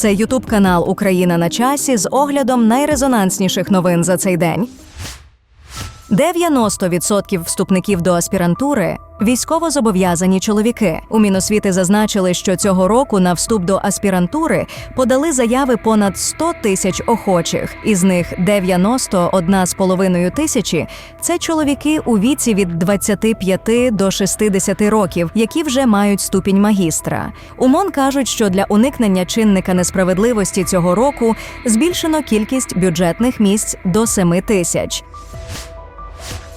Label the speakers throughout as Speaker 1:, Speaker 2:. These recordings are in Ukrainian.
Speaker 1: Це Ютуб канал Україна на часі з оглядом найрезонансніших новин за цей день. 90% вступників до аспірантури військовозобов'язані чоловіки. У Міносвіти зазначили, що цього року на вступ до аспірантури подали заяви понад 100 тисяч охочих. Із них 91,5 тисячі це чоловіки у віці від 25 до 60 років, які вже мають ступінь магістра. У МОН кажуть, що для уникнення чинника несправедливості цього року збільшено кількість бюджетних місць до 7 тисяч.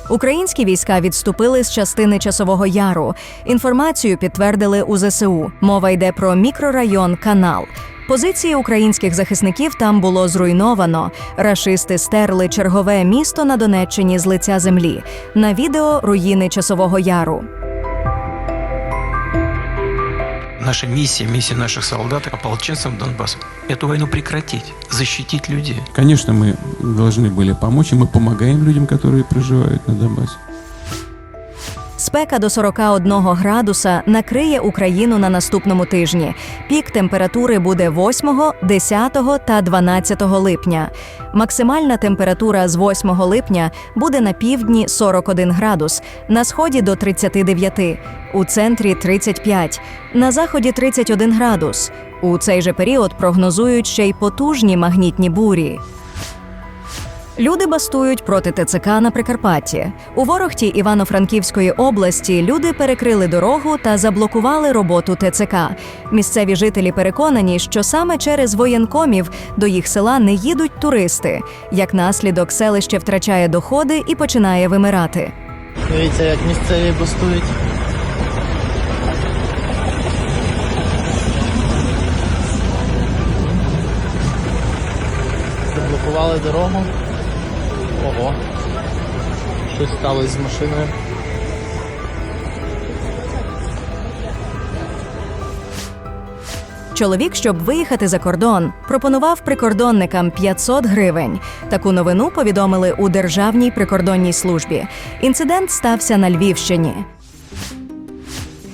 Speaker 1: Українські війська відступили з частини часового яру. Інформацію підтвердили у ЗСУ. Мова йде про мікрорайон Канал. Позиції українських захисників там було зруйновано. Рашисти стерли чергове місто на Донеччині з лиця землі. На відео руїни часового яру
Speaker 2: Наша миссия, миссия наших солдат, ополченцев Донбасса, эту войну прекратить, защитить людей.
Speaker 3: Конечно, мы должны были помочь, и мы помогаем людям, которые проживают на Донбассе.
Speaker 1: Спека до 41 градуса накриє Україну на наступному тижні. Пік температури буде 8, 10 та 12 липня. Максимальна температура з 8 липня буде на півдні 41 градус, на сході до 39, у центрі 35, на заході 31 градус. У цей же період прогнозують ще й потужні магнітні бурі. Люди бастують проти ТЦК на Прикарпатті. У Ворохті Івано-Франківської області люди перекрили дорогу та заблокували роботу ТЦК. Місцеві жителі переконані, що саме через воєнкомів до їх села не їдуть туристи. Як наслідок, селище втрачає доходи і починає вимирати.
Speaker 4: Дивіться, як місцеві бастують. Заблокували дорогу. Ого. Щось сталося з машиною.
Speaker 1: Чоловік, щоб виїхати за кордон, пропонував прикордонникам 500 гривень. Таку новину повідомили у Державній прикордонній службі. Інцидент стався на Львівщині.